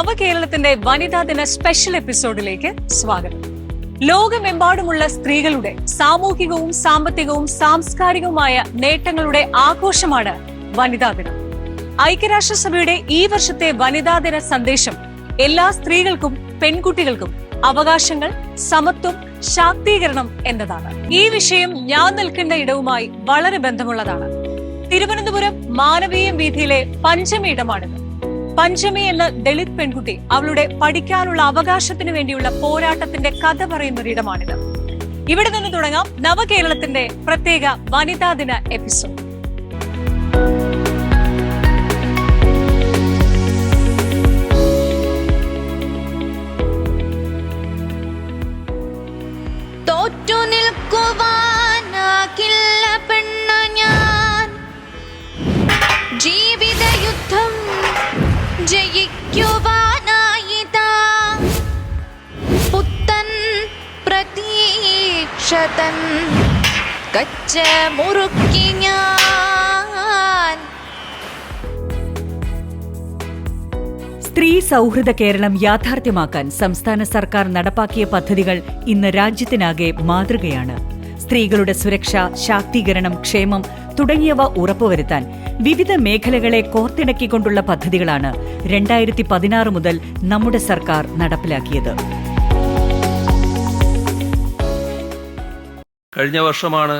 നവകേരളത്തിന്റെ വനിതാ ദിന സ്പെഷ്യൽ എപ്പിസോഡിലേക്ക് സ്വാഗതം. ലോകമെമ്പാടുമുള്ള സ്ത്രീകളുടെ സാമൂഹികവും സാമ്പത്തികവും സാംസ്കാരികവുമായ നേട്ടങ്ങളുടെ ആഘോഷമാണ് വനിതാ ദിനം. ഐക്യരാഷ്ട്രസഭയുടെ ഈ വർഷത്തെ വനിതാ ദിന സന്ദേശം എല്ലാ സ്ത്രീകൾക്കും പെൺകുട്ടികൾക്കും അവകാശങ്ങൾ സമത്വം ശാക്തീകരണം എന്നതാണ്. ഈ വിഷയം ഞാൻ നിൽക്കുന്ന ഇടവുമായി വളരെ ബന്ധമുള്ളതാണ്. തിരുവനന്തപുരം മാനവീയം വീഥിയിലെ പഞ്ചമി ഇടമാണിത് പഞ്ചമി എന്ന ദളിത് പെൺകുട്ടി അവളുടെ പഠിക്കാനുള്ള അവകാശത്തിന് വേണ്ടിയുള്ള പോരാട്ടത്തിന്റെ കഥ പറയുന്ന ഒരിടമാണിത്. ഇവിടെ നിന്ന് തുടങ്ങാം നവകേരളത്തിന്റെ പ്രത്യേക വനിതാ ദിന എപ്പിസോഡ്. ജീവ ഞാൻ. ജീവിതയുദ്ധം ജയിക്കുവാനായിതാ. പുത്തൻ പ്രതീക്ഷതൻ കച്ച മുറുക്കി ഞാൻ. സ്ത്രീ സൗഹൃദ കേരളം യാഥാർത്ഥ്യമാക്കാൻ സംസ്ഥാന സർക്കാർ നടപ്പാക്കിയ പദ്ധതികൾ ഇന്ന് രാജ്യത്തിനാകെ മാതൃകയാണ്. സ്ത്രീകളുടെ സുരക്ഷ ശാക്തീകരണം ക്ഷേമം തുടങ്ങിയവ ഉറപ്പുവരുത്താൻ വിവിധ മേഖലകളെ കോർത്തിണക്കിക്കൊണ്ടുള്ള പദ്ധതികളാണ് രണ്ടായിരത്തി പതിനാറ് മുതൽ നമ്മുടെ സർക്കാർ നടപ്പിലാക്കിയത്. കഴിഞ്ഞ വർഷമാണ്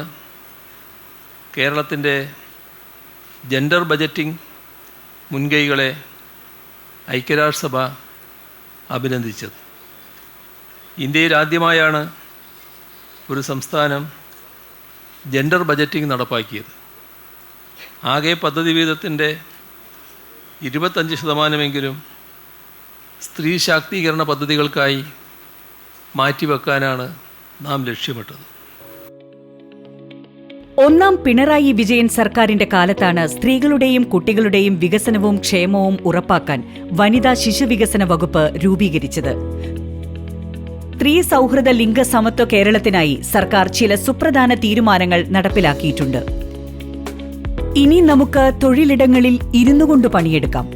കേരളത്തിന്റെ ജെൻഡർ ബജറ്റിംഗ് മുൻകൈകളെ ഐക്യരാഷ്ട്രസഭ അഭിനന്ദിച്ചത്. ഇന്ത്യയിൽ ആദ്യമായാണ് ഒരു സംസ്ഥാനം ജെൻഡർ ബജറ്റിംഗ് നടപ്പാക്കിയത്. ആകെ പദ്ധതി വീതത്തിന്റെ ഇരുപത്തഞ്ച് ശതമാനമെങ്കിലും സ്ത്രീ ശാക്തീകരണ പദ്ധതികൾക്കായി മാറ്റിവെക്കാനാണ് നാം ലക്ഷ്യമിട്ടത്. ഒന്നാം പിണറായി വിജയൻ സർക്കാരിന്റെ കാലത്താണ് സ്ത്രീകളുടെയും കുട്ടികളുടെയും വികസനവും ക്ഷേമവും ഉറപ്പാക്കാൻ വനിതാ ശിശു വികസന വകുപ്പ് രൂപീകരിച്ചത്. സ്ത്രീ സൗഹൃദ ലിംഗ സമത്വ കേരളത്തിനായി സർക്കാർ ചില സുപ്രധാന തീരുമാനങ്ങൾ നടപ്പിലാക്കിയിട്ടുണ്ട്. ഇനി നമുക്ക് തൊഴിലിടങ്ങളിൽ ഇരുന്നു കൊണ്ട് പണിയെടുക്കാം.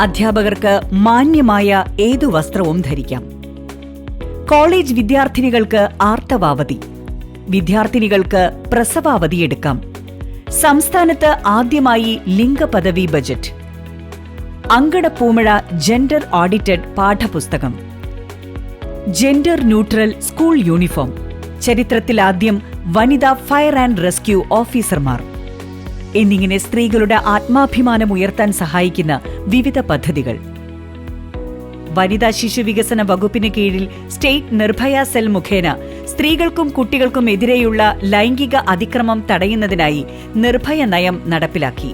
അധ്യാപകർക്ക് മാന്യമായ ഏതു വസ്ത്രവും ധരിക്കാം. കോളേജ് വിദ്യാർത്ഥിനികൾക്ക് ആർത്തവാവധി വിദ്യാർത്ഥിനികൾക്ക് പ്രസവാവധി എടുക്കാം. സംസ്ഥാനത്ത് ആദ്യമായി ലിംഗപദവി ബജറ്റ്. അങ്കടപ്പൂമഴ ജെൻഡർ ഓഡിറ്റഡ് പാഠപുസ്തകം. Gender neutral school uniform. ചരിത്രത്തിലാദ്യം വനിതാ ഫയർ ആൻഡ് റെസ്ക്യൂ ഓഫീസർമാർ. എന്നിങ്ങനെ സ്ത്രീകളുടെ ആത്മാഭിമാനം ഉയർത്താൻ സഹായിക്കുന്ന വിവിധ പദ്ധതികൾ. വനിതാ ശിശു വികസന വകുപ്പിന് കീഴിൽ സ്റ്റേറ്റ് നിർഭയ സെൽ മുഖേന സ്ത്രീകൾക്കും കുട്ടികൾക്കും എതിരെയുള്ള ലൈംഗിക അതിക്രമം തടയുന്നതിനായി നിർഭയ നയം നടപ്പിലാക്കി.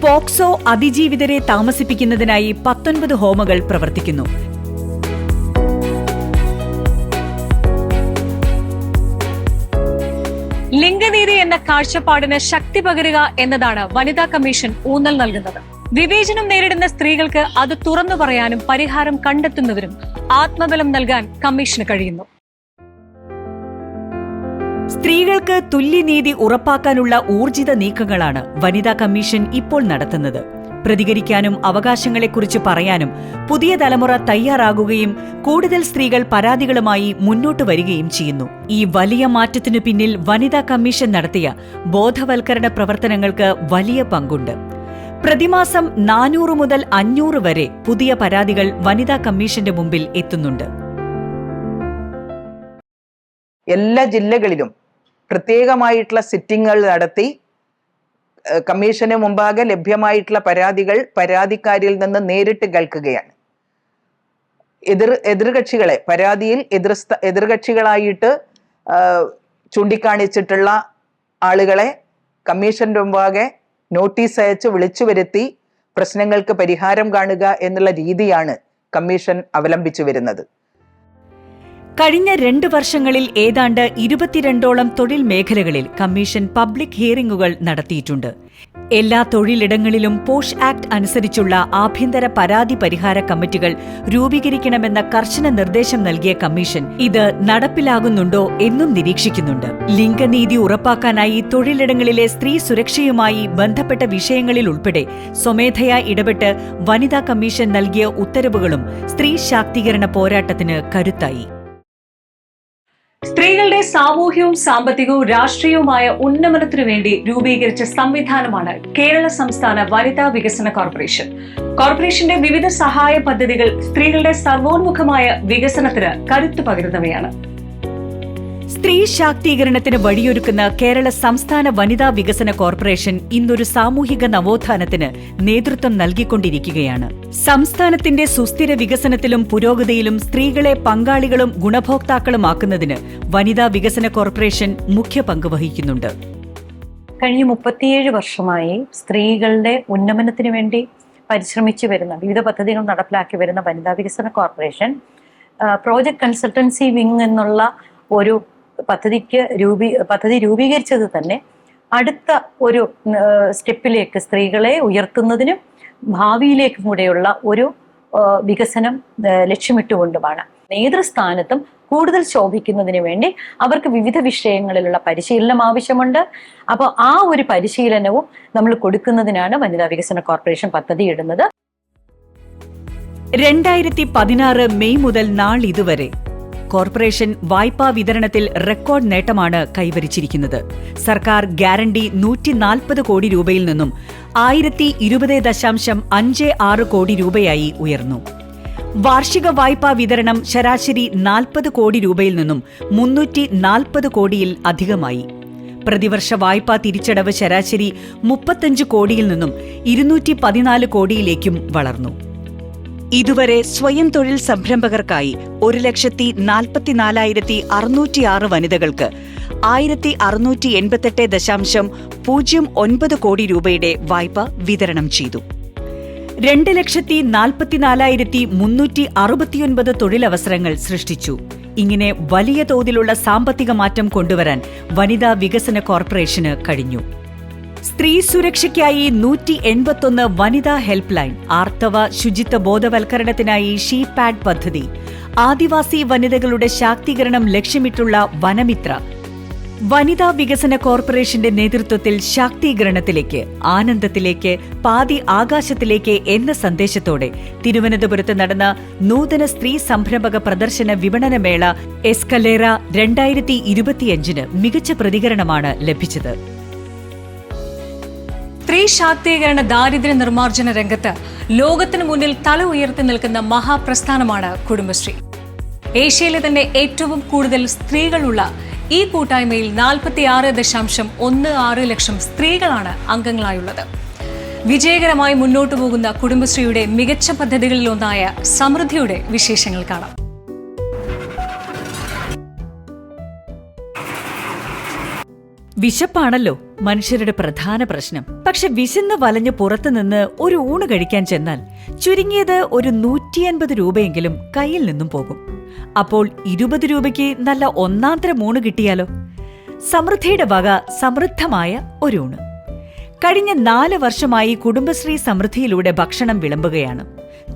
പോക്സോ അതിജീവിതരെ താമസിപ്പിക്കുന്നതിനായി പത്തൊൻപത് ഹോമുകൾ പ്രവർത്തിക്കുന്നു. ലിംഗനീതി എന്ന കാഴ്ചപ്പാടിന് ശക്തി പകരുക എന്നതാണ് വനിതാ കമ്മീഷൻ ഊന്നൽ നൽകുന്നത്. വിവേചനം നേരിടുന്ന സ്ത്രീകൾക്ക് അത് തുറന്നു പറയാനും പരിഹാരം കണ്ടെത്തുന്നതിനും ആത്മബലം നൽകാൻ കമ്മീഷന് കഴിയുന്നു. സ്ത്രീകൾക്ക് തുല്യനീതി ഉറപ്പാക്കാനുള്ള ഊർജിത നീക്കങ്ങളാണ് വനിതാ കമ്മീഷൻ ഇപ്പോൾ നടത്തുന്നത്. പ്രതികരിക്കാനും അവകാശങ്ങളെക്കുറിച്ച് പറയാനും പുതിയ തലമുറ തയ്യാറാകുകയും കൂടുതൽ സ്ത്രീകൾ പരാതികളുമായി മുന്നോട്ട് വരികയും ചെയ്യുന്നു. ഈ വലിയ മാറ്റത്തിനു പിന്നിൽ വനിതാ കമ്മീഷൻ നടത്തിയ ബോധവൽക്കരണ പ്രവർത്തനങ്ങൾക്ക് വലിയ പങ്കുണ്ട്. പ്രതിമാസം നാനൂറ് മുതൽ അഞ്ഞൂറ് വരെ പുതിയ പരാതികൾ വനിതാ കമ്മീഷന്റെ മുമ്പിൽ എത്തുന്നുണ്ട്. എല്ലാ ജില്ലകളിലും പ്രത്യേകമായിട്ടുള്ള സിറ്റിങ്ങുകൾ നടത്തി കമ്മീഷന് മുമ്പാകെ ലഭ്യമായിട്ടുള്ള പരാതികൾ പരാതിക്കാരിൽ നിന്ന് നേരിട്ട് കേൾക്കുകയാണ്. എതിർ എതിർകക്ഷികളെ പരാതിയിൽ എതിർസ്ഥ എതിർകക്ഷികളായിട്ട് ചൂണ്ടിക്കാണിച്ചിട്ടുള്ള ആളുകളെ കമ്മീഷന്റെ മുമ്പാകെ നോട്ടീസ് അയച്ച് വിളിച്ചു വരുത്തി പ്രശ്നങ്ങൾക്ക് പരിഹാരം കാണുക എന്നുള്ള രീതിയാണ് കമ്മീഷൻ അവലംബിച്ചു വരുന്നത്. കഴിഞ്ഞ രണ്ട് വർഷങ്ങളിൽ ഏതാണ്ട് ഇരുപത്തിരണ്ടോളം തൊഴിൽ മേഖലകളിൽ കമ്മീഷൻ പബ്ലിക് ഹിയറിംഗുകൾ നടത്തിയിട്ടുണ്ട്. എല്ലാ തൊഴിലിടങ്ങളിലും പോഷ് ആക്ട് അനുസരിച്ചുള്ള ആഭ്യന്തര പരാതി പരിഹാര കമ്മിറ്റികൾ രൂപീകരിക്കണമെന്ന കർശന നിർദ്ദേശം നൽകിയ കമ്മീഷൻ ഇത് നടപ്പിലാകുന്നുണ്ടോ എന്നും നിരീക്ഷിക്കുന്നുണ്ട്. ലിംഗനീതി ഉറപ്പാക്കാനായി തൊഴിലിടങ്ങളിലെ സ്ത്രീ സുരക്ഷയുമായി ബന്ധപ്പെട്ട വിഷയങ്ങളിൽ ഉൾപ്പെടെ സ്വമേധയാ ഇടപെട്ട് വനിതാ കമ്മീഷൻ നൽകിയ ഉത്തരവുകളും സ്ത്രീ ശാക്തീകരണ പോരാട്ടത്തിന് കരുത്തായി. സ്ത്രീകളുടെ സാമൂഹ്യവും സാമ്പത്തികവും രാഷ്ട്രീയവുമായ ഉന്നമനത്തിനു വേണ്ടി രൂപീകരിച്ച സംവിധാനമാണ് കേരള സംസ്ഥാന വനിതാ വികസന കോർപ്പറേഷൻ. കോർപ്പറേഷന്റെ വിവിധ സഹായ പദ്ധതികൾ സ്ത്രീകളുടെ സർവോന്മുഖമായ വികസനത്തിന് കരുത്തു പകരുന്നവയാണ്. സ്ത്രീ ശാക്തീകരണത്തിന് വഴിയൊരുക്കുന്ന കേരള സംസ്ഥാന വനിതാ വികസന കോർപ്പറേഷൻ ഇന്നൊരു സാമൂഹിക നവോത്ഥാനത്തിന് നേതൃത്വം നൽകിക്കൊണ്ടിരിക്കുകയാണ്. സംസ്ഥാനത്തിന്റെ സുസ്ഥിര വികസനത്തിലും പുരോഗതിയിലും സ്ത്രീകളെ പങ്കാളികളും ഗുണഭോക്താക്കളുമാക്കുന്നതിന് വനിതാ വികസന കോർപ്പറേഷൻ മുഖ്യ പങ്ക് വഹിക്കുന്നുണ്ട്. കഴിഞ്ഞ മുപ്പത്തിയേഴ് വർഷമായി സ്ത്രീകളുടെ ഉന്നമനത്തിന് വേണ്ടി പരിശ്രമിച്ചു വരുന്ന വിവിധ പദ്ധതികൾ നടപ്പിലാക്കി വരുന്ന വനിതാ വികസന കോർപ്പറേഷൻ പ്രോജക്ട് കൺസൾട്ടൻസി വിങ് എന്നുള്ള ഒരു പദ്ധതിക്ക് രൂപീ പദ്ധതി രൂപീകരിച്ചത് തന്നെ അടുത്ത ഒരു സ്റ്റെപ്പിലേക്ക് സ്ത്രീകളെ ഉയർത്തുന്നതിനും ഭാവിയിലേക്കും കൂടെയുള്ള ഒരു വികസനം ലക്ഷ്യമിട്ടുകൊണ്ടുമാണ്. നേതൃസ്ഥാനത്തും കൂടുതൽ ശോഭിക്കുന്നതിന് വേണ്ടി അവർക്ക് വിവിധ വിഷയങ്ങളിലുള്ള പരിശീലനം ആവശ്യമുണ്ട്. അപ്പോൾ ആ ഒരു പരിശീലനവും നമ്മൾ കൊടുക്കുന്നതിനാണ് വനിതാ വികസന കോർപ്പറേഷൻ പദ്ധതി ഇടുന്നത്. രണ്ടായിരത്തി പതിനാറ് മെയ് മുതൽ നാളിതുവരെ കോർപ്പറേഷൻ വായ്പാ വിതരണത്തിൽ റെക്കോർഡ് നേട്ടമാണ് കൈവരിച്ചിരിക്കുന്നത്. സർക്കാർ ഗ്യാരണ്ടി നൂറ്റിനാൽപ്പത് കോടി രൂപയിൽ നിന്നും ആയിരത്തി ഇരുപത് ദശാംശം അഞ്ച് ആറ് കോടി രൂപയായി ഉയർന്നു. വാർഷിക വായ്പാ വിതരണം ശരാശരി നാൽപ്പത് കോടി രൂപയിൽ നിന്നും മുന്നൂറ്റി നാൽപ്പത് കോടിയിൽ അധികമായി. പ്രതിവർഷ വായ്പാ തിരിച്ചടവ് ശരാശരി മുപ്പത്തഞ്ച് കോടിയിൽ നിന്നും ഇരുന്നൂറ്റി പതിനാല് കോടിയിലേക്കും വളർന്നു. ഇതുവരെ സ്വയം തൊഴിൽ സംരംഭകർക്കായി ഒരു ലക്ഷത്തി നാൽപ്പത്തിനാലായിരത്തി അറുന്നൂറ്റിയാറ് വനിതകൾക്ക് ആയിരത്തി അറുന്നൂറ്റി എൺപത്തെട്ട് ദശാംശം പൂജ്യം ഒൻപത് കോടി രൂപയുടെ വായ്പ വിതരണം ചെയ്തു. രണ്ട് ലക്ഷത്തി നാൽപ്പത്തിനാലായിരത്തി മുന്നൂറ്റി അറുപത്തിയൊൻപത് തൊഴിലവസരങ്ങൾ സൃഷ്ടിച്ചു. ഇങ്ങനെ വലിയ തോതിലുള്ള സാമ്പത്തിക മാറ്റം കൊണ്ടുവരാൻ വനിതാ വികസന കോർപ്പറേഷന് കഴിഞ്ഞു. സ്ത്രീ സുരക്ഷയ്ക്കായി നൂറ്റി എൺപത്തൊന്ന് വനിതാ ഹെൽപ്പ് ലൈൻ ആർത്തവ ശുചിത്വ ബോധവൽക്കരണത്തിനായി ഷീ പാഡ് പദ്ധതി ആദിവാസി വനിതകളുടെ ശാക്തീകരണം ലക്ഷ്യമിട്ടുള്ള വനമിത്ര. വനിതാ വികസന കോർപ്പറേഷന്റെ നേതൃത്വത്തിൽ ശാക്തീകരണത്തിലേക്ക് ആനന്ദത്തിലേക്ക് പാതി ആകാശത്തിലേക്ക് എന്ന സന്ദേശത്തോടെ തിരുവനന്തപുരത്ത് നടന്ന നൂതന സ്ത്രീ സംരംഭക പ്രദർശന വിപണന മേള എസ്കലേറ രണ്ടായിരത്തി ഇരുപത്തിയഞ്ചിന് മികച്ച പ്രതികരണമാണ് ലഭിച്ചത്. സ്ത്രീ ശാക്തീകരണ ദാരിദ്ര്യ നിർമ്മാർജന രംഗത്ത് ലോകത്തിന് മുന്നിൽ തല ഉയർത്തി നിൽക്കുന്ന മഹാപ്രസ്ഥാനമാണ് കുടുംബശ്രീ. ഏഷ്യയിലെ തന്നെ ഏറ്റവും കൂടുതൽ സ്ത്രീകളുള്ള ഈ കൂട്ടായ്മയിൽ നാൽപ്പത്തിയാറ് ദശാംശം ഒന്ന് ആറ് ലക്ഷം സ്ത്രീകളാണ് അംഗങ്ങളായുള്ളത്. വിജയകരമായി മുന്നോട്ട് പോകുന്ന കുടുംബശ്രീയുടെ മികച്ച പദ്ധതികളിലൊന്നായ സമൃദ്ധിയുടെ വിശേഷങ്ങൾ കാണാം. വിശപ്പാണല്ലോ. മനുഷ്യരുടെ പ്രധാന പ്രശ്നം. പക്ഷെ വിശന്ന് വലഞ്ഞ് പുറത്തുനിന്ന് ഒരു ഊണ് കഴിക്കാൻ ചെന്നാൽ ചുരുങ്ങിയത് ഒരു നൂറ്റിയൻപത് രൂപയെങ്കിലും കയ്യിൽ നിന്നും പോകും. അപ്പോൾ ഇരുപത് രൂപയ്ക്ക് നല്ല ഒന്നാന്തരം ഊണ് കിട്ടിയാലോ? സമൃദ്ധിയുടെ വക സമൃദ്ധമായ ഒരു ഊണ്. കഴിഞ്ഞ നാല് വർഷമായി കുടുംബശ്രീ സമൃദ്ധിയിലൂടെ ഭക്ഷണം വിളമ്പുകയാണ്.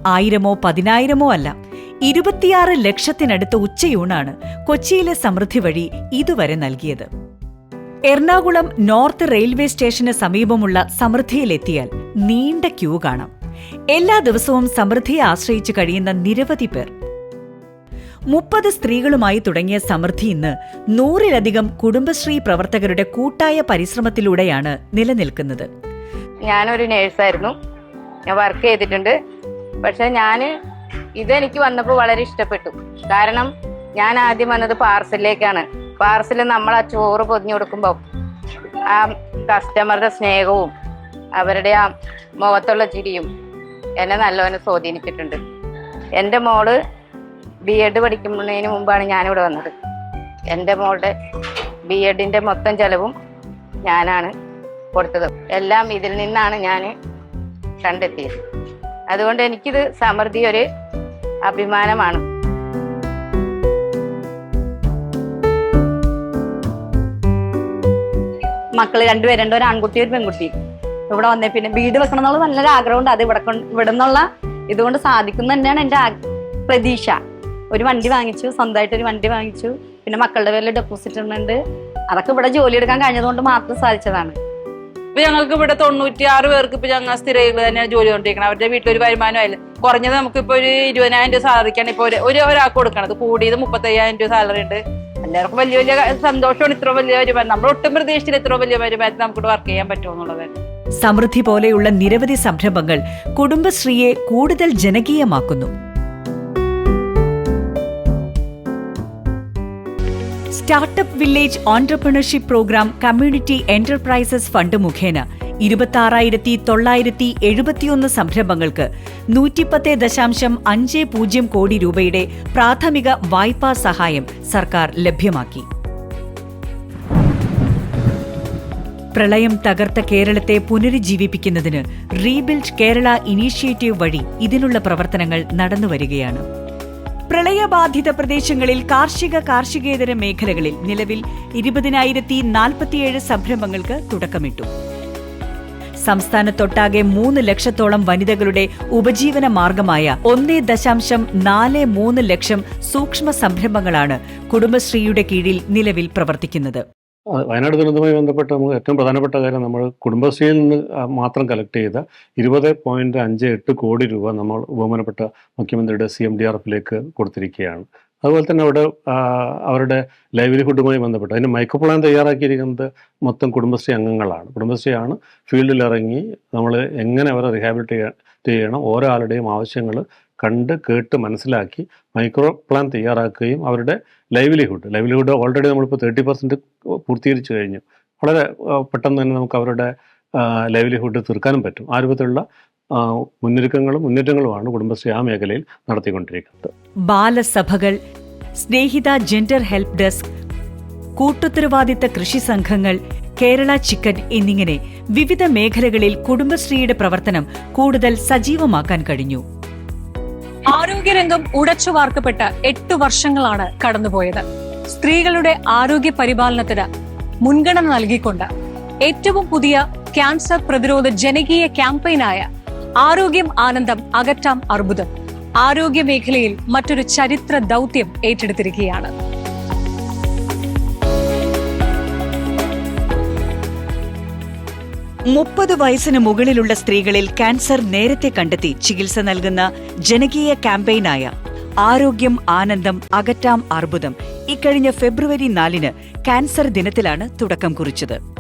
ആയിരമോ പതിനായിരമോ അല്ല ഇരുപത്തിയാറ് ലക്ഷത്തിനടുത്ത് ഉച്ചയൂണാണ് കൊച്ചിയിലെ സമൃദ്ധി വഴി ഇതുവരെ നൽകിയത്. എറണാകുളം നോർത്ത് റെയിൽവേ സ്റ്റേഷന് സമീപമുള്ള സമൃദ്ധിയിലെത്തിയാൽ നീണ്ട ക്യൂ കാണാം. എല്ലാ ദിവസവും സമൃദ്ധിയെ ആശ്രയിച്ചു കഴിയുന്ന നിരവധി പേർ. മുപ്പത് സ്ത്രീകളുമായി തുടങ്ങിയ സമൃദ്ധി ഇന്ന് നൂറിലധികം കുടുംബശ്രീ പ്രവർത്തകരുടെ കൂട്ടായ പരിശ്രമത്തിലൂടെയാണ് നിലനിൽക്കുന്നത്. ഞാനൊരു നേഴ്സായിരുന്നു. ഞാൻ വർക്ക് ചെയ്തിട്ടുണ്ട്. പക്ഷെ ഞാൻ ഇതെനിക്ക് വന്നപ്പോൾ വളരെ ഇഷ്ടപ്പെട്ടു. കാരണം ഞാൻ ആദ്യം വന്നത് പാർസലിലേക്കാണ്. പാർസൽ നമ്മൾ ആ ചോറ് പൊതിഞ്ഞു കൊടുക്കുമ്പോൾ ആ കസ്റ്റമറുടെ സ്നേഹവും അവരുടെ ആ മുഖത്തുള്ള ചിരിയും എന്നെ നല്ലവനെ സ്വാധീനിച്ചിട്ടുണ്ട്. എന്റെ മോൾ ബി എഡ് പഠിക്കുന്നതിന് മുമ്പാണ് ഞാനിവിടെ വന്നത്. എന്റെ മോളുടെ ബി എഡിന്റെ മൊത്തം ചെലവും ഞാനാണ് കൊടുത്തത്. എല്ലാം ഇതിൽ നിന്നാണ് ഞാൻ കണ്ടെത്തിയത്. അതുകൊണ്ട് എനിക്കിത് സമൃദ്ധി ഒരു അഭിമാനമാണ്. മക്കൾ രണ്ടുപേരുണ്ട് ഒരു ആൺകുട്ടി ഒരു പെൺകുട്ടി. ഇവിടെ വന്നേ പിന്നെ വീട് വെക്കണം എന്നുള്ള നല്ലൊരു ആഗ്രഹമുണ്ട്. അത് ഇവിടെ ഇവിടെ നിന്നുള്ള ഇതുകൊണ്ട് സാധിക്കും തന്നെയാണ് എന്റെ പ്രതീക്ഷ. ഒരു വണ്ടി വാങ്ങിച്ചു സ്വന്തമായിട്ട് ഒരു വണ്ടി വാങ്ങിച്ചു. പിന്നെ മക്കളുടെ പേരിൽ ഡെപ്പോസിറ്റ് ഉണ്ട് അതൊക്കെ ഇവിടെ ജോലി എടുക്കാൻ കഴിഞ്ഞതുകൊണ്ട് മാത്രം സാധിച്ചതാണ്. ഇപ്പൊ ഞങ്ങൾക്ക് ഇവിടെ തൊണ്ണൂറ്റി ആറ് പേർക്ക് ഇപ്പൊ ഞങ്ങൾ സ്ഥിരയിൽ തന്നെയാണ് ജോലി കൊണ്ടിരിക്കണം അവരുടെ വീട്ടിലൊരു വരുമാനമായില്ല കുറഞ്ഞത് നമുക്ക് ഇപ്പൊ ഒരു ഇരുപതിനായിരം രൂപ സാലറിക്കാണ് ഇപ്പൊ ഒരു ഒരാൾക്ക് കൊടുക്കണത്. കൂടിയത് മുപ്പത്തയ്യായിരം രൂപ സാലറി ഉണ്ട്. എല്ലാവർക്കും വലിയ വലിയ സന്തോഷമാണ് ഇത്ര വലിയ വരുമാനം. നമ്മൾ ഒട്ടും പ്രതീക്ഷിച്ചില്ല ഇത്ര വലിയ വരുമാനത്തിൽ നമുക്ക് വർക്ക് ചെയ്യാൻ പറ്റുമെന്നുള്ളത് സമൃദ്ധി പോലെയുള്ള നിരവധി സംരംഭങ്ങൾ കുടുംബശ്രീയെ കൂടുതൽ ജനകീയമാക്കുന്നു. Startup village entrepreneurship program community enterprises fund മുഖേന ഇരുപത്തി തൊള്ളായിരത്തി എഴുപത്തിയൊന്ന് സംരംഭങ്ങൾക്ക് നൂറ്റിപ്പത്ത് ദശാംശം അഞ്ച് പൂജ്യം കോടി രൂപയുടെ പ്രാഥമിക വായ്പാ സഹായം സർക്കാർ ലഭ്യമാക്കി. പ്രളയം തകർത്ത കേരളത്തെ പുനരുജ്ജീവിപ്പിക്കുന്നതിന് റീബിൽഡ് കേരള ഇനീഷ്യേറ്റീവ് വഴി ഇതിനുള്ള പ്രവർത്തനങ്ങൾ നടന്നുവരികയാണ് പ്രളയബാധിത പ്രദേശങ്ങളിൽ കാർഷിക കാർഷികേതര മേഖലകളിൽ നിലവിൽ ഇരുപതിനായിരത്തി നാൽപ്പത്തിയേഴ് സംരംഭങ്ങൾക്ക് തുടക്കമിട്ടു. സംസ്ഥാനത്തൊട്ടാകെ മൂന്ന് ലക്ഷത്തോളം വനിതകളുടെ ഉപജീവന മാർഗമായ ഒന്നേ ദശാംശം നാല് മൂന്ന് ലക്ഷം സൂക്ഷ്മ സംരംഭങ്ങളാണ് കുടുംബശ്രീയുടെ കീഴിൽ നിലവിൽ പ്രവർത്തിക്കുന്നത്. വയനാട് ദുരന്തവുമായി ബന്ധപ്പെട്ട് നമുക്ക് ഏറ്റവും പ്രധാനപ്പെട്ട കാര്യം നമ്മൾ കുടുംബശ്രീയിൽ നിന്ന് മാത്രം കളക്ട് ചെയ്ത ഇരുപത് പോയിന്റ് അഞ്ച് എട്ട് കോടി രൂപ നമ്മൾ ബഹുമാനപ്പെട്ട മുഖ്യമന്ത്രിയുടെ സി എം ഡി ആർ എഫിലേക്ക് കൊടുത്തിരിക്കുകയാണ്. അതുപോലെ തന്നെ അവിടെ അവരുടെ ലൈവ്ലിഹുഡുമായി ബന്ധപ്പെട്ട് അതിന് മൈക്രോ പ്ലാൻ തയ്യാറാക്കിയിരിക്കുന്നത് മൊത്തം കുടുംബശ്രീ അംഗങ്ങളാണ്. കുടുംബശ്രീയാണ് ഫീൽഡിൽ ഇറങ്ങി നമ്മൾ എങ്ങനെ അവരെ റിഹാബിലിറ്റേറ്റ് ചെയ്യണം ഓരോ ആളുടെയും ആവശ്യങ്ങൾ കണ്ട് കേട്ട് മനസ്സിലാക്കി മൈക്രോ പ്ലാൻ തയ്യാറാക്കുകയും അവരുടെ ലൈവ്ലിഹുഡ് ലൈവ്ലിഹുഡ് ഓൾറെഡി നമ്മളിപ്പോൾ തേർട്ടി പെർസെന്റ് പൂർത്തീകരിച്ചു കഴിഞ്ഞു. വളരെ പെട്ടെന്ന് തന്നെ നമുക്ക് അവരുടെ ലൈവ്ലിഹുഡ് തീർക്കാനും പറ്റും. ആ രൂപത്തിലുള്ള മുന്നൊരുക്കങ്ങളും മുന്നേറ്റങ്ങളുമാണ് കുടുംബശ്രീ ആ മേഖലയിൽ നടത്തിക്കൊണ്ടിരിക്കുന്നത്. ബാലസഭകൾ സ്നേഹിത ജെൻഡർ ഹെൽപ്പ് ഡെസ്ക് കൂട്ടുത്തരവാദിത്ത കൃഷി സംഘങ്ങൾ കേരള ചിക്കൻ എന്നിങ്ങനെ വിവിധ മേഖലകളിൽ കുടുംബശ്രീയുടെ പ്രവർത്തനം കൂടുതൽ സജീവമാക്കാൻ കഴിഞ്ഞു. ആരോഗ്യരംഗം ഉടച്ചു വാർക്കപ്പെട്ട എട്ട് വർഷങ്ങളാണ് കടന്നുപോയത്. സ്ത്രീകളുടെ ആരോഗ്യ പരിപാലനത്തിന് മുൻഗണന നൽകിക്കൊണ്ട് ഏറ്റവും പുതിയ ക്യാൻസർ പ്രതിരോധ ജനകീയ ക്യാമ്പയിനായ ആരോഗ്യം ആനന്ദം അകറ്റാം അർബുദം. ആരോഗ്യ മേഖലയിൽ മറ്റൊരു ചരിത്ര ദൗത്യം ഏറ്റെടുത്തിരിക്കുകയാണ്. മുപ്പത് വയസ്സിന് മുകളിലുള്ള സ്ത്രീകളിൽ ക്യാൻസർ നേരത്തെ കണ്ടെത്തി ചികിത്സ നൽകുന്ന ജനകീയ ക്യാമ്പയിനായ ആരോഗ്യം ആനന്ദം അകറ്റാം അർബുദം. ഇക്കഴിഞ്ഞ ഫെബ്രുവരി നാലിന് ക്യാൻസർ ദിനത്തിലാണ് തുടക്കം കുറിച്ചത്.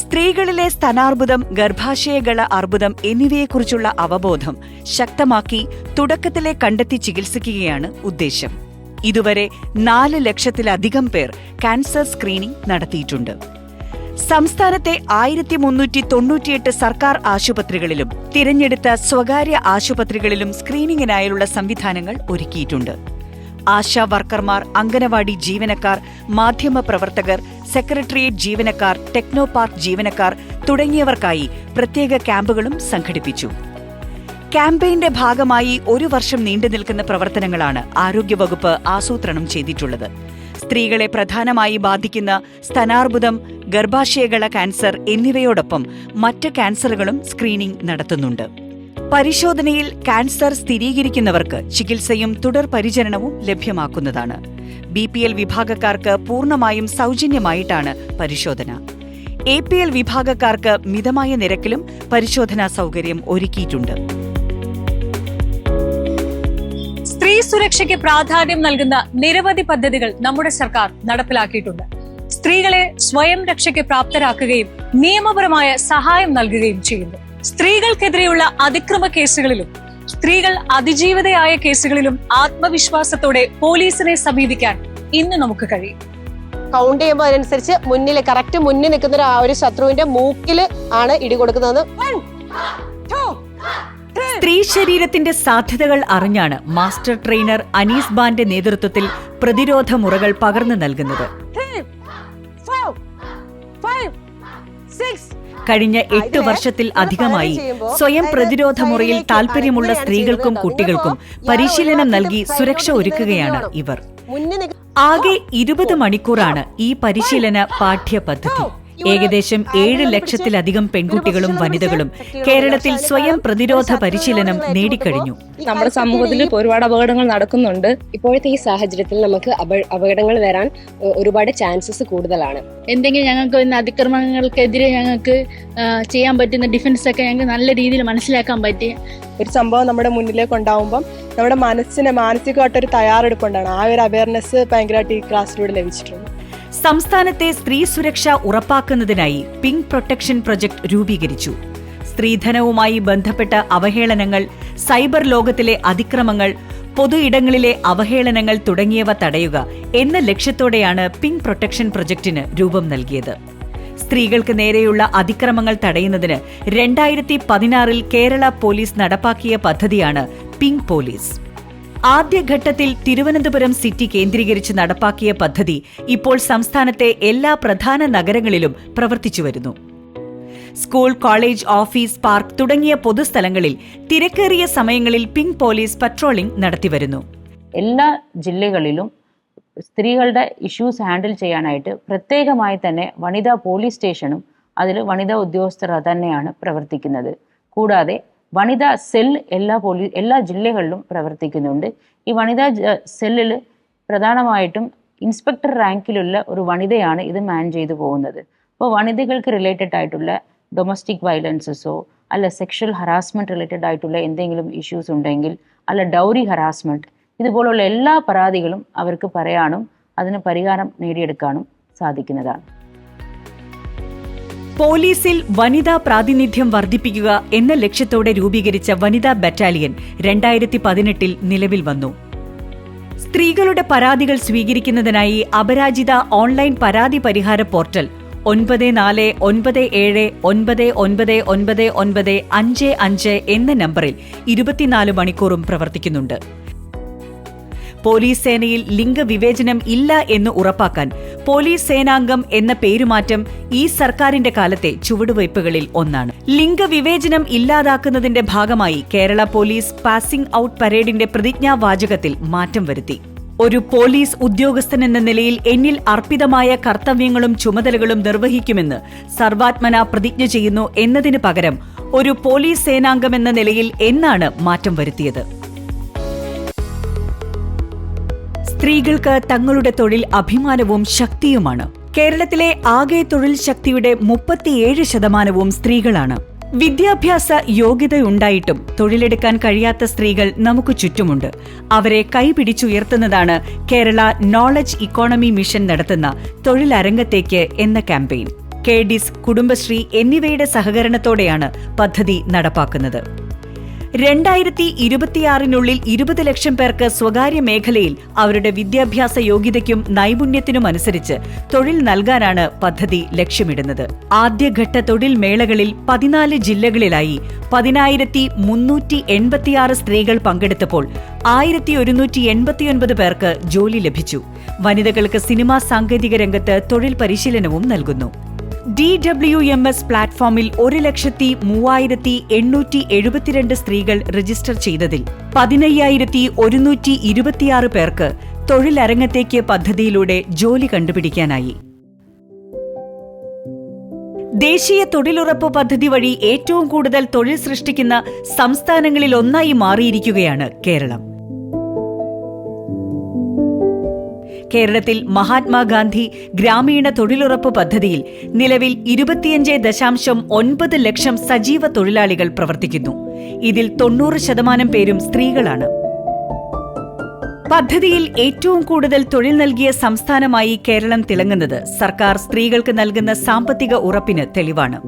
സ്ത്രീകളിലെ സ്തനാർബുദം ഗർഭാശയഗള അർബുദം എന്നിവയെക്കുറിച്ചുള്ള അവബോധം ശക്തമാക്കി തുടക്കത്തിലെ കണ്ടെത്തി ചികിത്സിക്കുകയാണ് ഉദ്ദേശം. ഇതുവരെ നാല് ലക്ഷത്തിലധികം പേർ കാൻസർ സ്ക്രീനിംഗ് നടത്തിയിട്ടുണ്ട്. സംസ്ഥാനത്തെ ആയിരത്തി മുന്നൂറ്റി തൊണ്ണൂറ്റിയെട്ട് സർക്കാർ ആശുപത്രികളിലും തിരഞ്ഞെടുത്ത സ്വകാര്യ ആശുപത്രികളിലും സ്ക്രീനിംഗിനായുള്ള സംവിധാനങ്ങൾ ഒരുക്കിയിട്ടുണ്ട്. ആശാ വർക്കർമാർ അംഗനവാടി ജീവനക്കാർ മാധ്യമ പ്രവർത്തകർ സെക്രട്ടേറിയറ്റ് ജീവനക്കാർ ടെക്നോ പാർക്ക് ജീവനക്കാർ തുടങ്ങിയവർക്കായി പ്രത്യേക ക്യാമ്പുകളും സംഘടിപ്പിച്ചു. ക്യാമ്പയിന്റെ ഭാഗമായി ഒരു വർഷം നീണ്ടു നിൽക്കുന്ന പ്രവർത്തനങ്ങളാണ് ആരോഗ്യവകുപ്പ് ആസൂത്രണം ചെയ്തിട്ടുള്ളത്. സ്ത്രീകളെ പ്രധാനമായി ബാധിക്കുന്ന സ്തനാർബുദം ഗർഭാശയകള ക്യാൻസർ എന്നിവയോടൊപ്പം മറ്റ് ക്യാൻസറുകളും സ്ക്രീനിംഗ് നടത്തുന്നുണ്ട്. പരിശോധനയിൽ കാൻസർ സ്ഥിരീകരിക്കുന്നവർക്ക് ചികിത്സയും തുടർ പരിചരണവും ലഭ്യമാക്കുന്നതാണ്. ബി പി എൽ വിഭാഗക്കാർക്ക് പൂർണമായും സൗജന്യമായിട്ടാണ് പരിശോധന. എ പി എൽ വിഭാഗക്കാർക്ക് മിതമായ നിരക്കിലും പരിശോധനാ സൗകര്യം ഒരുക്കിയിട്ടുണ്ട്. സ്ത്രീ സുരക്ഷയ്ക്ക് പ്രാധാന്യം നൽകുന്ന നിരവധി പദ്ധതികൾ നമ്മുടെ സർക്കാർ നടപ്പിലാക്കിയിട്ടുണ്ട്. സ്ത്രീകളെ സ്വയം രക്ഷയ്ക്ക് പ്രാപ്തരാക്കുകയും നിയമപരമായ സഹായം നൽകുകയും ചെയ്യുന്നു. സ്ത്രീകൾക്കെതിരെയുള്ള അതിക്രമ കേസുകളിലും സ്ത്രീകൾ അതിജീവിതയായ കേസുകളിലും ആത്മവിശ്വാസത്തോടെ പോലീസിനെ സമീപിക്കാൻ ഇന്ന് നമുക്ക് കഴിയും. കൗണ്ട് ചെയ്യുമ്പോൾ അതിനനുസരിച്ച് മുന്നിൽ കറക്റ്റ് മുന്നിൽ നിൽക്കുന്ന ഒരു ആ ഒരു ശത്രുവിന്റെ മൂക്കിൽ ആണ് ഇടി കൊടുക്കുന്നത് സ്ത്രീ ശരീരത്തിന്റെ സാധ്യതകൾ അറിഞ്ഞാണ് മാസ്റ്റർ ട്രെയിനർ അനീസ് ബാന്റെ നേതൃത്വത്തിൽ പ്രതിരോധ മുറകൾ പകർന്നു നൽകുന്നത്. കഴിഞ്ഞ എട്ട് വർഷത്തിൽ അധികമായി സ്വയം പ്രതിരോധ മുറയിൽ താൽപര്യമുള്ള സ്ത്രീകൾക്കും കുട്ടികൾക്കും പരിശീലനം നൽകി സുരക്ഷ ഒരുക്കുകയാണ് ഇവർ. ആകെ ഇരുപത് മണിക്കൂറാണ് ഈ പരിശീലന പാഠ്യപദ്ധതി. ഏകദേശം ഏഴ് ലക്ഷത്തിലധികം പെൺകുട്ടികളും വനിതകളും കേരളത്തിൽ സ്വയം പ്രതിരോധ പരിശീലനം നേടിക്കഴിഞ്ഞു. നമ്മുടെ സമൂഹത്തിൽ ഒരുപാട് അപകടങ്ങൾ നടക്കുന്നുണ്ട്. ഇപ്പോഴത്തെ ഈ സാഹചര്യത്തിൽ നമുക്ക് അപ- അപകടങ്ങൾ വരാൻ ഒരുപാട് ചാൻസസ് കൂടുതലാണ്. എന്തെങ്കിലും ഞങ്ങൾക്ക് ഇന്ന് അതിക്രമങ്ങൾക്കെതിരെ ഞങ്ങൾക്ക് ചെയ്യാൻ പറ്റുന്ന ഡിഫൻസ് ഒക്കെ ഞങ്ങൾക്ക് നല്ല രീതിയിൽ മനസ്സിലാക്കാൻ പറ്റി. ഒരു സംഭവം നമ്മുടെ മുന്നിലേക്ക് ഉണ്ടാവുമ്പം നമ്മുടെ മനസ്സിന് മാനസികമായിട്ടൊരു തയ്യാറെടുപ്പുണ്ടാണ് ആ ഒരു അവയർനെസ് ഭയങ്കരമായിട്ട് ഈ ക്ലാസ്സിലൂടെ ലഭിച്ചിട്ടുണ്ട് സംസ്ഥാനത്തെ സ്ത്രീ സുരക്ഷ ഉറപ്പാക്കുന്നതിനായി പിങ്ക് പ്രൊട്ടക്ഷൻ പ്രൊജക്ട് രൂപീകരിച്ചു. സ്ത്രീധനവുമായി ബന്ധപ്പെട്ട അവഹേളനങ്ങൾ സൈബർ ലോകത്തിലെ അതിക്രമങ്ങൾ പൊതു ഇടങ്ങളിലെ അവഹേളനങ്ങൾ തുടങ്ങിയവ തടയുക എന്ന ലക്ഷ്യത്തോടെയാണ് പിങ്ക് പ്രൊട്ടക്ഷൻ പ്രൊജക്ടിന് രൂപം നൽകിയത്. സ്ത്രീകൾക്ക് നേരെയുള്ള അതിക്രമങ്ങൾ തടയുന്നതിന് രണ്ടായിരത്തി പതിനാറിൽ കേരള പോലീസ് നടപ്പാക്കിയ പദ്ധതിയാണ് പിങ്ക് പോലീസ്. ആദ്യഘട്ടത്തിൽ തിരുവനന്തപുരം സിറ്റി കേന്ദ്രീകരിച്ച് നടപ്പാക്കിയ പദ്ധതി ഇപ്പോൾ സംസ്ഥാനത്തെ എല്ലാ പ്രധാന നഗരങ്ങളിലും പ്രവർത്തിച്ചു വരുന്നു. സ്കൂൾ കോളേജ് ഓഫീസ് പാർക്ക് തുടങ്ങിയ പൊതുസ്ഥലങ്ങളിൽ തിരക്കേറിയ സമയങ്ങളിൽ പിങ്ക് പോലീസ് പട്രോളിംഗ് നടത്തിവരുന്നു എല്ലാ ജില്ലകളിലും സ്ത്രീകളുടെ ഇഷ്യൂസ് ഹാൻഡിൽ ചെയ്യാനായിട്ട് പ്രത്യേകമായി തന്നെ വനിതാ പോലീസ് സ്റ്റേഷനും അതിൽ വനിതാ ഉദ്യോഗസ്ഥർ തന്നെയാണ് പ്രവർത്തിക്കുന്നത്. കൂടാതെ വനിതാ സെൽ എല്ലാ പോലീ എല്ലാ ജില്ലകളിലും പ്രവർത്തിക്കുന്നുണ്ട്. ഈ വനിതാ സെല്ലിൽ പ്രധാനമായിട്ടും ഇൻസ്പെക്ടർ റാങ്കിലുള്ള ഒരു വനിതയാണ് ഇത് മാൻ ചെയ്തു പോകുന്നത്. അപ്പോൾ വനിതകൾക്ക് റിലേറ്റഡ് ആയിട്ടുള്ള ഡൊമസ്റ്റിക് വയലൻസസോ അല്ല സെക്ഷൽ ഹറാസ്മെന്റ് റിലേറ്റഡ് ആയിട്ടുള്ള എന്തെങ്കിലും ഇഷ്യൂസ് ഉണ്ടെങ്കിൽ അല്ല ഡൗറി ഹറാസ്മെന്റ് ഇതുപോലുള്ള എല്ലാ പരാതികളും അവർക്ക് പറയാനും അതിന് പരിഹാരം നേടിയെടുക്കാനും സാധിക്കുന്നതാണ്. പോലീസിൽ വനിതാ പ്രാതിനിധ്യം വർദ്ധിപ്പിക്കുക എന്ന ലക്ഷ്യത്തോടെ രൂപീകരിച്ച വനിതാ ബറ്റാലിയൻ രണ്ടായിരത്തി പതിനെട്ടിൽ നിലവിൽ വന്നു. സ്ത്രീകളുടെ പരാതികൾ സ്വീകരിക്കുന്നതിനായി അപരാജിത ഓൺലൈൻ പരാതി പരിഹാര പോർട്ടൽ ഒൻപത് നാല് ഒൻപത് ഏഴ് ഒൻപത് ഒൻപത് ഒൻപത് ഒൻപത് അഞ്ച് അഞ്ച് എന്ന നമ്പറിൽ ഇരുപത്തിനാല് മണിക്കൂറും പ്രവർത്തിക്കുന്നുണ്ട്. പോലീസ് സേനയിൽ ലിംഗവിവേചനം ഇല്ല എന്ന് ഉറപ്പാക്കാൻ പോലീസ് സേനാംഗം എന്ന പേരുമാറ്റം ഈ സർക്കാരിന്റെ കാലത്തെ ചുവടുവയ്പ്പുകളിൽ ഒന്നാണ്. ലിംഗവിവേചനം ഇല്ലാതാക്കുന്നതിന്റെ ഭാഗമായി കേരള പോലീസ് പാസിംഗ് ഔട്ട് പരേഡിന്റെ പ്രതിജ്ഞാവാചകത്തിൽ മാറ്റം വരുത്തി. ഒരു പോലീസ് ഉദ്യോഗസ്ഥൻ എന്ന നിലയിൽ എന്നിൽ അർപ്പിതമായ കർത്തവ്യങ്ങളും ചുമതലകളും നിർവഹിക്കുമെന്ന് സർവാത്മന പ്രതിജ്ഞ ചെയ്യുന്നു എന്നതിന് പകരം ഒരു പോലീസ് സേനാംഗം എന്ന നിലയിൽ എന്നാണ് മാറ്റം വരുത്തിയത്. സ്ത്രീകൾക്ക് തങ്ങളുടെ തൊഴിൽ അഭിമാനവും ശക്തിയുമാണ്. കേരളത്തിലെ ആകെ തൊഴിൽ ശക്തിയുടെ മുപ്പത്തിയേഴ് ശതമാനവും സ്ത്രീകളാണ്. വിദ്യാഭ്യാസ യോഗ്യതയുണ്ടായിട്ടും തൊഴിലെടുക്കാൻ കഴിയാത്ത സ്ത്രീകൾ നമുക്ക് ചുറ്റുമുണ്ട്. അവരെ കൈപിടിച്ചുയർത്തുന്നതാണ് കേരള നോളജ് ഇക്കോണമി മിഷൻ നടത്തുന്ന തൊഴിലരംഗത്തേക്ക് എന്ന ക്യാമ്പയിൻ. കെ ഡിസ് കുടുംബശ്രീ എന്നിവയുടെ സഹകരണത്തോടെയാണ് പദ്ധതി നടപ്പാക്കുന്നത്. രണ്ടായിരത്തി ഇരുപത്തിയാറിനുള്ളിൽ ഇരുപത് ലക്ഷം പേർക്ക് സ്വകാര്യ മേഖലയിൽ അവരുടെ വിദ്യാഭ്യാസ യോഗ്യതയ്ക്കും നൈപുണ്യത്തിനും അനുസരിച്ച് തൊഴിൽ നൽകാനാണ് പദ്ധതി ലക്ഷ്യമിടുന്നത്. ആദ്യഘട്ട തൊഴിൽ മേളകളിൽ പതിനാല് ജില്ലകളിലായി പതിനായിരത്തി മുന്നൂറ്റി എൺപത്തിയാറ് സ്ത്രീകൾ പങ്കെടുത്തപ്പോൾ ആയിരത്തി ഒരുന്നൂറ്റി എൺപത്തിയൊൻപത് പേർക്ക് ജോലി ലഭിച്ചു. വനിതകൾക്ക് സിനിമാ സാങ്കേതിക രംഗത്ത് തൊഴിൽ പരിശീലനവും നൽകുന്നു. ഡി ഡബ്ല്യു എം എസ് പ്ലാറ്റ്ഫോമിൽ ഒരു ലക്ഷത്തി മൂവായിരത്തി എണ്ണൂറ്റി എഴുപത്തിരണ്ട് സ്ത്രീകൾ രജിസ്റ്റർ ചെയ്തതിൽ പതിനയ്യായിരത്തി ഒരുന്നൂറ്റി ഇരുപത്തിയാറ് പേർക്ക് തൊഴിലരങ്ങത്തേക്ക് പദ്ധതിയിലൂടെ ജോലി കണ്ടുപിടിക്കാനായി. ദേശീയ തൊഴിലുറപ്പ് പദ്ധതി വഴി ഏറ്റവും കൂടുതൽ തൊഴിൽ സൃഷ്ടിക്കുന്ന സംസ്ഥാനങ്ങളിൽ ഒന്നായി മാറിയിരിക്കുകയാണ് കേരളം. കേരളത്തിൽ മഹാത്മാഗാന്ധി ഗ്രാമീണ തൊഴിലുറപ്പ് പദ്ധതിയിൽ നിലവിൽ ഇരുപത്തിയഞ്ച് ദശാംശം ഒൻപത് ലക്ഷം സജീവ തൊഴിലാളികൾ പ്രവർത്തിക്കുന്നു. ഇതിൽ തൊണ്ണൂറ് ശതമാനം പേരും സ്ത്രീകളാണ്. പദ്ധതിയിൽ ഏറ്റവും കൂടുതൽ തൊഴിൽ നൽകിയ സംസ്ഥാനമായി കേരളം തിളങ്ങുന്നത് സർക്കാർ സ്ത്രീകൾക്ക് നൽകുന്ന സാമ്പത്തിക ഉറപ്പിന് തെളിവാണ്.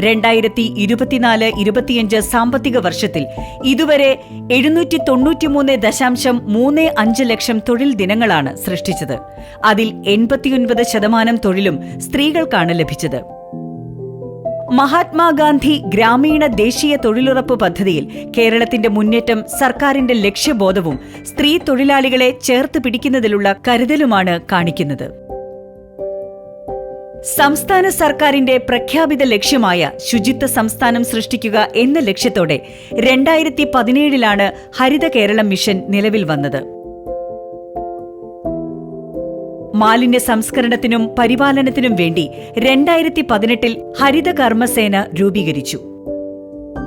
രണ്ടായിരത്തി ഇരുപത്തിനാല് ഇരുപത്തിയഞ്ച് സാമ്പത്തിക വർഷത്തിൽ ഇതുവരെ എഴുന്നൂറ്റി തൊണ്ണൂറ്റിമൂന്ന് ദശാംശം മൂന്ന് അഞ്ച് ലക്ഷം തൊഴിൽ ദിനങ്ങളാണ് സൃഷ്ടിച്ചത്. അതിൽ എൺപത്തിയൊൻപത് ശതമാനം തൊഴിലും സ്ത്രീകൾക്കാണ് ലഭിച്ചത്. മഹാത്മാഗാന്ധി ഗ്രാമീണ ദേശീയ തൊഴിലുറപ്പ് പദ്ധതിയിൽ കേരളത്തിന്റെ മുന്നേറ്റം സർക്കാരിന്റെ ലക്ഷ്യബോധവും സ്ത്രീ തൊഴിലാളികളെ ചേർത്ത് പിടിക്കുന്നതിലുള്ള കരുതലുമാണ് കാണിക്കുന്നത്. സംസ്ഥാന സർക്കാരിന്റെ പ്രഖ്യാപിത ലക്ഷ്യമായ ശുചിത്വ സംസ്ഥാനം സൃഷ്ടിക്കുക എന്ന ലക്ഷ്യത്തോടെ രണ്ടായിരത്തി പതിനേഴിലാണ് ഹരിത കേരളം മിഷൻ നിലവിൽ വന്നത്. മാലിന്യ സംസ്കരണത്തിനും പരിപാലനത്തിനും വേണ്ടി രണ്ടായിരത്തി പതിനെട്ടിൽ ഹരിത കർമ്മസേന രൂപീകരിച്ചു.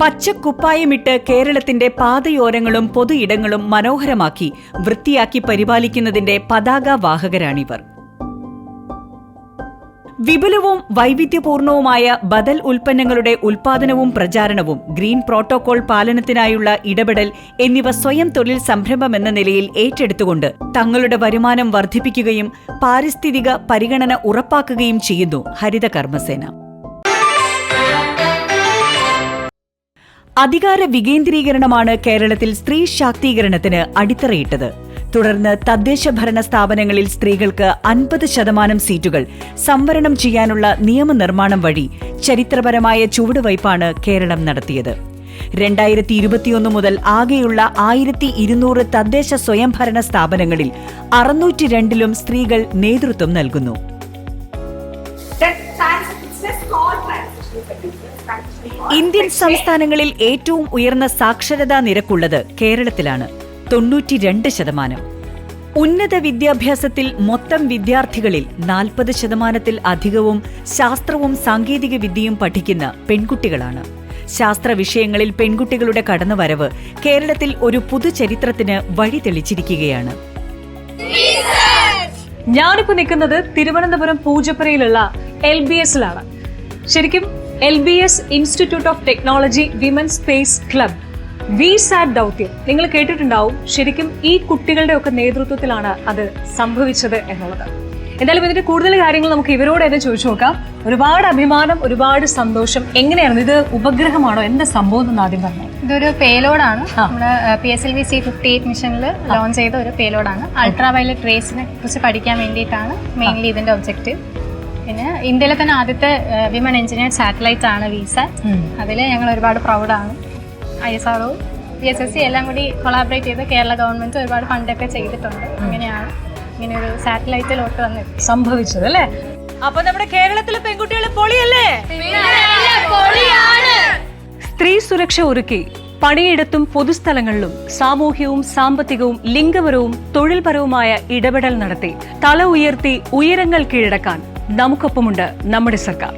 പച്ചക്കുപ്പായമിട്ട് കേരളത്തിന്റെ പാതയോരങ്ങളും പൊതു ഇടങ്ങളും മനോഹരമാക്കി വൃത്തിയാക്കി പരിപാലിക്കുന്നതിന്റെ പതാകവാഹകരാണിവർ വിപുലവും വൈവിധ്യപൂർണവുമായ ബദൽ ഉൽപ്പന്നങ്ങളുടെ ഉൽപാദനവും പ്രചാരണവും ഗ്രീൻ പ്രോട്ടോകോൾ പാലനത്തിനായുള്ള ഇടപെടൽ എന്നിവ സ്വയം തൊഴിൽ സംരംഭമെന്ന നിലയിൽ ഏറ്റെടുത്തുകൊണ്ട് തങ്ങളുടെ വരുമാനം വർദ്ധിപ്പിക്കുകയും പാരിസ്ഥിതിക പരിഗണന ഉറപ്പാക്കുകയും ചെയ്യുന്നു ഹരിത കർമ്മസേന. അധികാര വികേന്ദ്രീകരണമാണ് കേരളത്തിൽ സ്ത്രീ ശാക്തീകരണത്തിന് അടിത്തറയിട്ടത്. തുടർന്ന് തദ്ദേശ ഭരണ സ്ഥാപനങ്ങളിൽ സ്ത്രീകൾക്ക് അൻപത് ശതമാനം സീറ്റുകൾ സംവരണം ചെയ്യാനുള്ള നിയമനിർമ്മാണം വഴി ചരിത്രപരമായ ചുവടുവയ്പാണ് കേരളം നടത്തിയത്. രണ്ടായിരത്തി ഇരുപത്തിയൊന്ന് മുതൽ ആകെയുള്ള ആയിരത്തി ഇരുന്നൂറ് തദ്ദേശ സ്വയംഭരണ സ്ഥാപനങ്ങളിൽ അറുന്നൂറ്റി രണ്ടിലും സ്ത്രീകൾ നേതൃത്വം നൽകുന്നു. ഇന്ത്യൻ സംസ്ഥാനങ്ങളിൽ ഏറ്റവും ഉയർന്ന സാക്ഷരതാ നിരക്കുള്ളത് കേരളത്തിലാണ്. തൊണ്ണൂറ്റിരണ്ട് ശതമാനം. ഉന്നത വിദ്യാഭ്യാസത്തിൽ മൊത്തം വിദ്യാർത്ഥികളിൽ നാൽപ്പത് ശതമാനത്തിൽ അധികവും ശാസ്ത്രവും സാങ്കേതിക വിദ്യയും പഠിക്കുന്ന പെൺകുട്ടികളാണ്. ശാസ്ത്ര വിഷയങ്ങളിൽ പെൺകുട്ടികളുടെ കടന്നുവരവ് കേരളത്തിൽ ഒരു പുതുചരിത്രത്തിന് വഴി തെളിച്ചിരിക്കുകയാണ്. ഞാനിപ്പോ നിൽക്കുന്നത് തിരുവനന്തപുരം പൂജപ്പുരയിലുള്ള എൽ ബി എസിലാണ്. ശരിക്കും L B S Institute of Technology women space club. V sat ദൗത്യം. നിങ്ങൾ കേട്ടിട്ടുണ്ടാവും ശരിക്കും ഈ കുട്ടികളുടെ ഒക്കെ നേതൃത്വത്തിലാണ് അത് സംഭവിച്ചത് എന്നുള്ളത്. എന്തായാലും ഇതിന്റെ കൂടുതൽ കാര്യങ്ങൾ നമുക്ക് ഇവരോട് തന്നെ ചോദിച്ചു നോക്കാം. ഒരുപാട് അഭിമാനം ഒരുപാട് സന്തോഷം. എങ്ങനെയാണ് ഇത് ഉപഗ്രഹമാണോ? എന്താ സംഭവം എന്ന് ആദ്യം പറഞ്ഞു? ഇതൊരു പേലോഡാണ്. നമ്മുടെ P S L V C fifty eight മിഷനിൽ ലോഞ്ച് ചെയ്ത ഒരു പേലോഡാണ്. അൾട്രാ വയലറ്റ് റേസിനെ കുറിച്ച് പഠിക്കാൻ വേണ്ടിയിട്ടാണ് മെയിൻലി ഇതിന്റെ ഒബ്ജക്റ്റ് പിന്നെ ഇന്ത്യയിലെ തന്നെ ആദ്യത്തെ വിമൺ എഞ്ചിനീയർ സാറ്റലൈറ്റ് ആണ് വിസ അതിൽ ഞങ്ങൾ ഒരുപാട് പ്രൗഡാണ് I S R P S S C എല്ലാം കൂടി കൊളാബറേറ്റ് ചെയ്ത് കേരള ഗവൺമെന്റ് ഒരുപാട് ഫണ്ടൊക്കെ ചെയ്തിട്ടുണ്ട്. അങ്ങനെയാണ് ഇങ്ങനെ ഒരു സാറ്റലൈറ്റിലോട്ട് വന്ന് സംഭവിച്ചത് അല്ലേ? അപ്പൊ നമ്മുടെ കേരളത്തിലെ പെൺകുട്ടികൾ പൊളിയല്ലേ? സ്ത്രീ സുരക്ഷ ഒരുക്കി പണിയിടത്തും പൊതുസ്ഥലങ്ങളിലും സാമൂഹ്യവും സാമ്പത്തികവും ലിംഗപരവും തൊഴിൽപരവുമായ ഇടപെടൽ നടത്തി തല ഉയർത്തി ഉയരങ്ങൾ കീഴടക്കാൻ നമുക്കൊപ്പമുണ്ട് നമ്മുടെ സർക്കാർ.